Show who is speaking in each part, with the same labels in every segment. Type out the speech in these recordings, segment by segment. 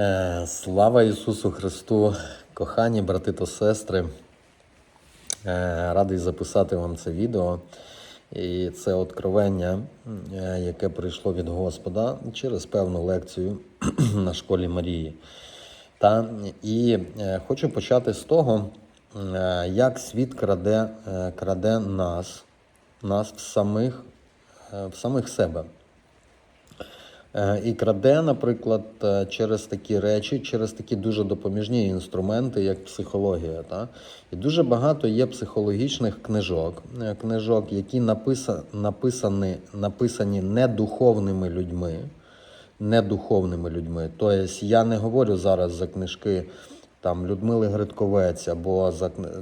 Speaker 1: Е, Слава Ісусу Христу, кохані брати та сестри. Е, Радий записати вам це відео. І це откровення, е, яке прийшло від Господа через певну лекцію на школі Марії. Та, і хочу почати з того, як світ краде, краде нас, нас в самих, в самих себе. Е, І краде, наприклад, е, через такі речі, через такі дуже допоміжні інструменти, як психологія. Та? І дуже багато є психологічних книжок, е, книжок, які написа, написані, написані недуховними людьми. Недуховними людьми. Тобто я не говорю зараз за книжки там Людмили Гридковець, або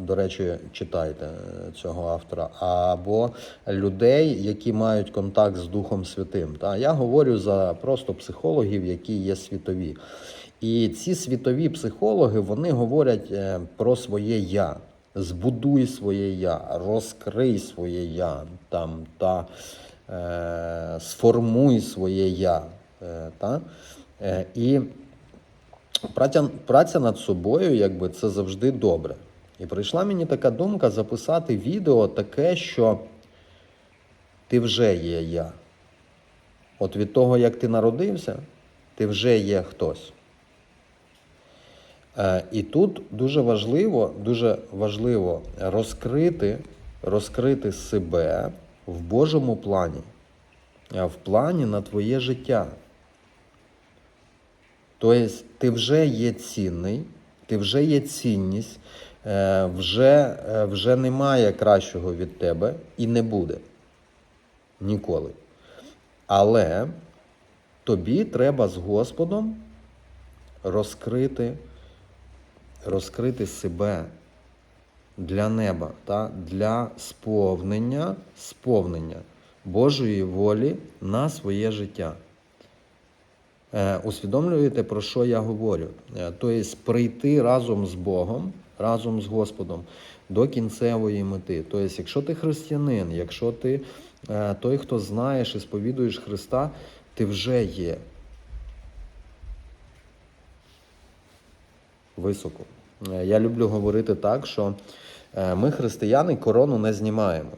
Speaker 1: до речі, читайте е, цього автора, або людей, які мають контакт з Духом Святим. Та я говорю за просто психологів, які є світові. І ці світові психологи вони говорять е, про своє я. Збудуй своє я, розкрий своє я там та е, сформуй своє я. Е, та? Е, і праця, праця над собою, якби це завжди добре. І прийшла мені така думка записати відео таке, що ти вже є я. От від того, як ти народився, ти вже є хтось. Е, І тут дуже важливо, дуже важливо розкрити, розкрити себе в Божому плані, е, в плані на твоє життя. Тобто ти вже є цінний, ти вже є цінність, е, вже, е, вже немає кращого від тебе і не буде ніколи. Але тобі треба з Господом розкрити, розкрити себе для неба, та? для сповнення, сповнення Божої волі на своє життя. Е, Усвідомлюєте, про що я говорю? Е, Тобто прийти разом з Богом, разом з Господом до кінцевої мети. Тобто, якщо ти християнин, якщо ти е, той, хто знаєш і сповідуєш Христа, ти вже є високо. Я люблю говорити так, що ми, християни, корону не знімаємо.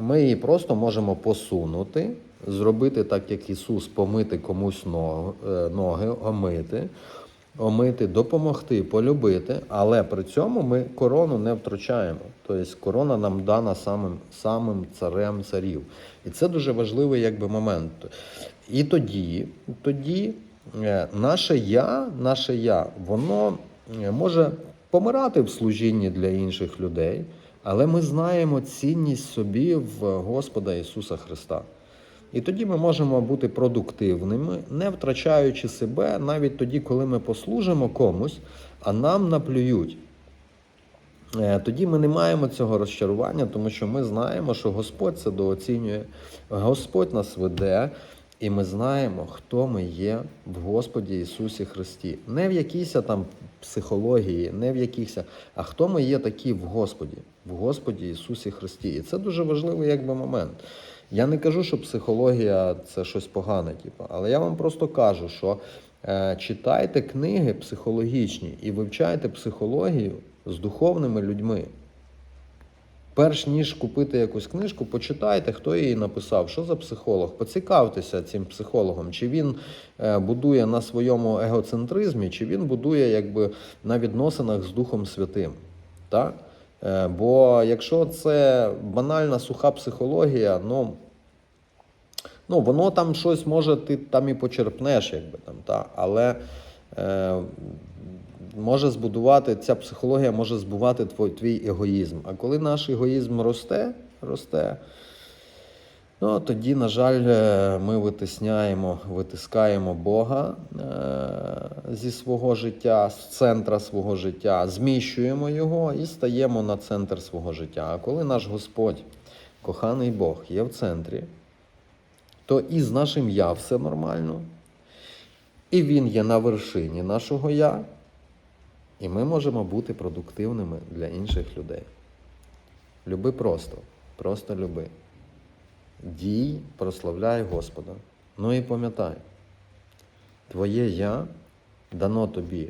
Speaker 1: Ми її просто можемо посунути, зробити так, як Ісус, помити комусь е, ноги, омити, омити, допомогти, полюбити, але при цьому ми корону не втрачаємо. Тобто корона нам дана самим, самим царем царів. І це дуже важливий якби, момент. І тоді, тоді е, наше я, наше я, воно е, може помирати в служінні для інших людей, але ми знаємо цінність собі в Господа Ісуса Христа. І тоді ми можемо бути продуктивними, не втрачаючи себе навіть тоді, коли ми послужимо комусь, а нам наплюють. Е, Тоді ми не маємо цього розчарування, тому що ми знаємо, що Господь це дооцінює, Господь нас веде, і ми знаємо, хто ми є в Господі Ісусі Христі. Не в якійсь там психології, не в якихось, а хто ми є такі в Господі, в Господі Ісусі Христі. І це дуже важливий якби момент. Я не кажу, що психологія це щось погане, типу, але я вам просто кажу, що е, читайте книги психологічні і вивчайте психологію з духовними людьми. Перш ніж купити якусь книжку, почитайте, хто її написав, що за психолог. Поцікавтеся цим психологом, чи він е, будує на своєму егоцентризмі, чи він будує якби на відносинах з Духом Святим. Так? Е, Бо якщо це банальна суха психологія, ну, ну воно там щось може ти там і почерпнеш, якби там, та, але е, може збудувати, ця психологія може збувати твій, твій егоїзм. А коли наш егоїзм росте, росте, ну тоді, на жаль, е, ми витисняємо, витискаємо Бога е, зі свого життя, з центра свого життя, зміщуємо його і стаємо на центр свого життя. А коли наш Господь, коханий Бог, є в центрі, то і з нашим я все нормально, і Він є на вершині нашого я, і ми можемо бути продуктивними для інших людей. Люби просто, просто люби. Дій, прославляй Господа. Ну і пам'ятай, твоє я дано тобі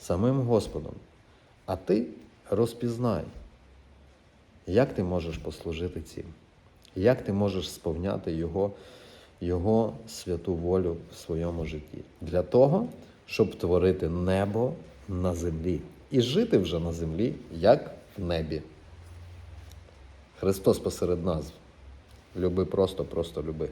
Speaker 1: самим Господом, а ти розпізнай, як ти можеш послужити цим, як ти можеш сповняти Його, Його святу волю в своєму житті для того, щоб творити небо на землі і жити вже на землі, як в небі. Христос посеред нас. Люби просто, просто люби.